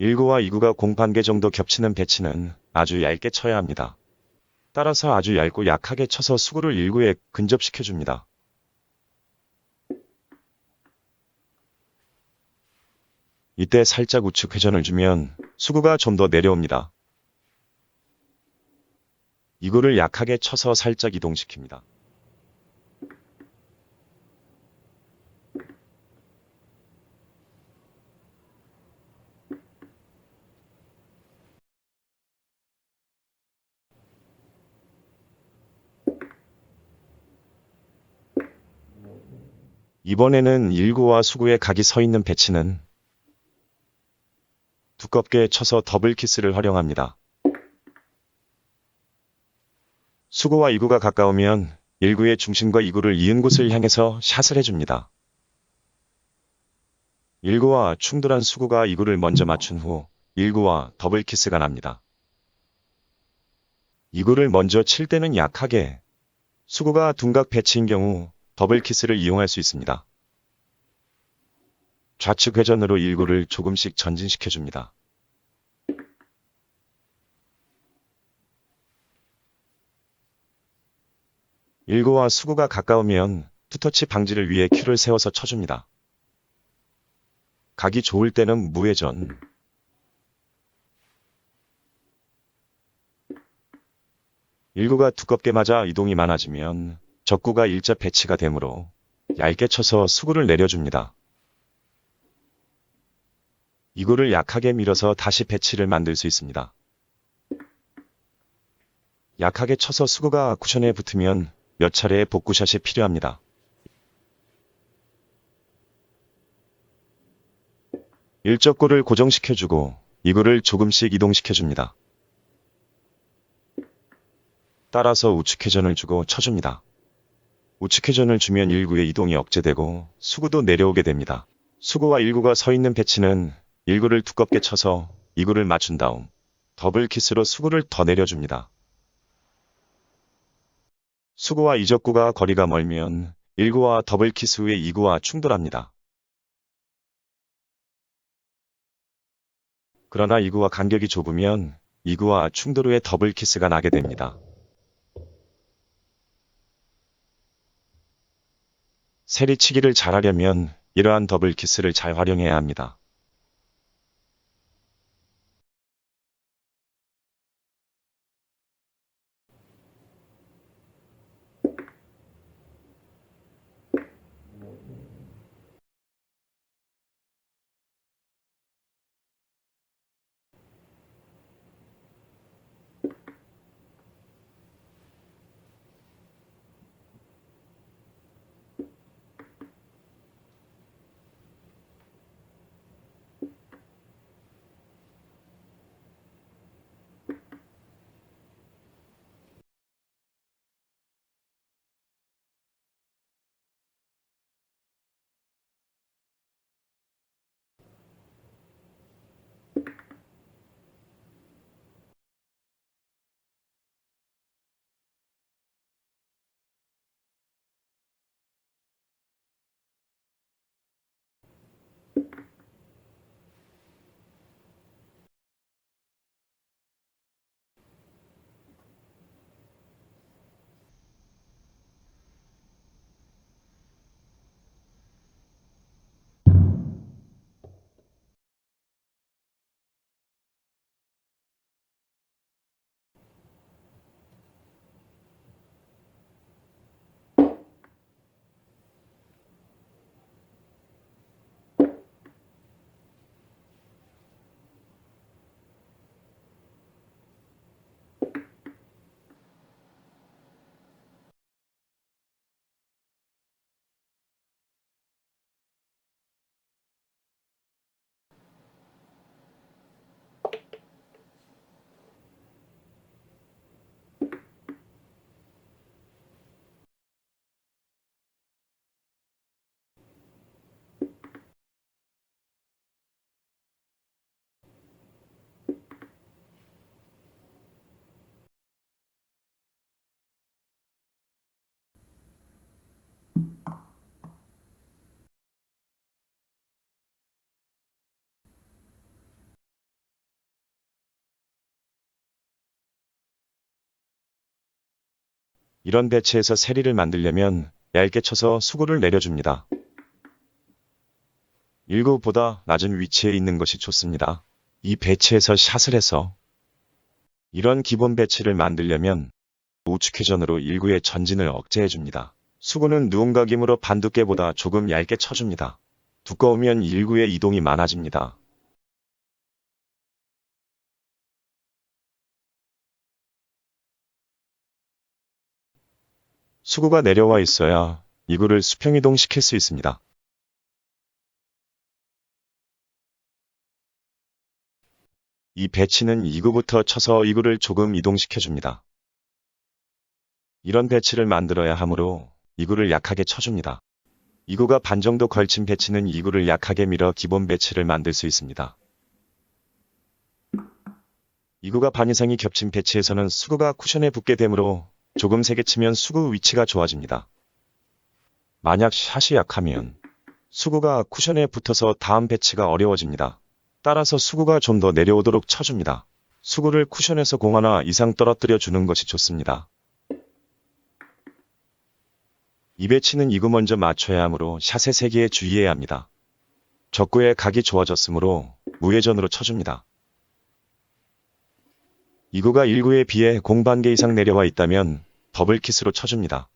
1구와 2구가 공판계 정도 겹치는 배치는 아주 얇게 쳐야 합니다. 따라서 아주 얇고 약하게 쳐서 수구를 1구에 근접시켜줍니다. 이때 살짝 우측 회전을 주면 수구가 좀 더 내려옵니다. 이구를 약하게 쳐서 살짝 이동시킵니다. 이번에는 1구와 수구의 각이 서 있는 배치는 두껍게 쳐서 더블 키스를 활용합니다. 수구와 2구가 가까우면 1구의 중심과 2구를 이은 곳을 향해서 샷을 해줍니다. 1구와 충돌한 수구가 2구를 먼저 맞춘 후 1구와 더블 키스가 납니다. 2구를 먼저 칠 때는 약하게 수구가 둔각 배치인 경우 더블 키스를 이용할 수 있습니다. 좌측 회전으로 1구를 조금씩 전진시켜줍니다. 일구와 수구가 가까우면 투터치 방지를 위해 큐를 세워서 쳐줍니다. 각이 좋을 때는 무회전. 일구가 두껍게 맞아 이동이 많아지면 적구가 일자 배치가 되므로 얇게 쳐서 수구를 내려줍니다. 이구를 약하게 밀어서 다시 배치를 만들 수 있습니다. 약하게 쳐서 수구가 쿠션에 붙으면 몇 차례의 복구샷이 필요합니다. 일적구를 고정시켜주고 이구를 조금씩 이동시켜줍니다. 따라서 우측 회전을 주고 쳐줍니다. 우측 회전을 주면 1구의 이동이 억제되고 수구도 내려오게 됩니다. 수구와 1구가 서 있는 배치는 1구를 두껍게 쳐서 2구를 맞춘 다음 더블 키스로 수구를 더 내려줍니다. 수구와 이적구가 거리가 멀면 1구와 더블 키스 후에 2구와 충돌합니다. 그러나 2구와 간격이 좁으면 2구와 충돌 후에 더블 키스가 나게 됩니다. 세리치기를 잘하려면 이러한 더블 키스를 잘 활용해야 합니다. 이런 배치에서 세리를 만들려면 얇게 쳐서 수구를 내려줍니다. 1구보다 낮은 위치에 있는 것이 좋습니다. 이 배치에서 샷을 해서 이런 기본 배치를 만들려면 우측 회전으로 1구의 전진을 억제해줍니다. 수구는 누운각이므로 반두께보다 조금 얇게 쳐줍니다. 두꺼우면 1구의 이동이 많아집니다. 수구가 내려와 있어야 이구를 수평이동 시킬 수 있습니다. 이 배치는 2구부터 쳐서 2구를 조금 이동시켜줍니다. 이런 배치를 만들어야 하므로 2구를 약하게 쳐줍니다. 2구가 반 정도 걸친 배치는 2구를 약하게 밀어 기본 배치를 만들 수 있습니다. 2구가 반 이상이 겹친 배치에서는 수구가 쿠션에 붙게 되므로 조금 세게 치면 수구 위치가 좋아집니다. 만약 샷이 약하면 수구가 쿠션에 붙어서 다음 배치가 어려워집니다. 따라서 수구가 좀 더 내려오도록 쳐줍니다. 수구를 쿠션에서 공 하나 이상 떨어뜨려 주는 것이 좋습니다. 이 배치는 이구 먼저 맞춰야 하므로 샷의 세기에 주의해야 합니다. 적구의 각이 좋아졌으므로 무회전으로 쳐줍니다. 이구가 1구에 비해 공 반개 이상 내려와 있다면 더블킷으로 쳐줍니다.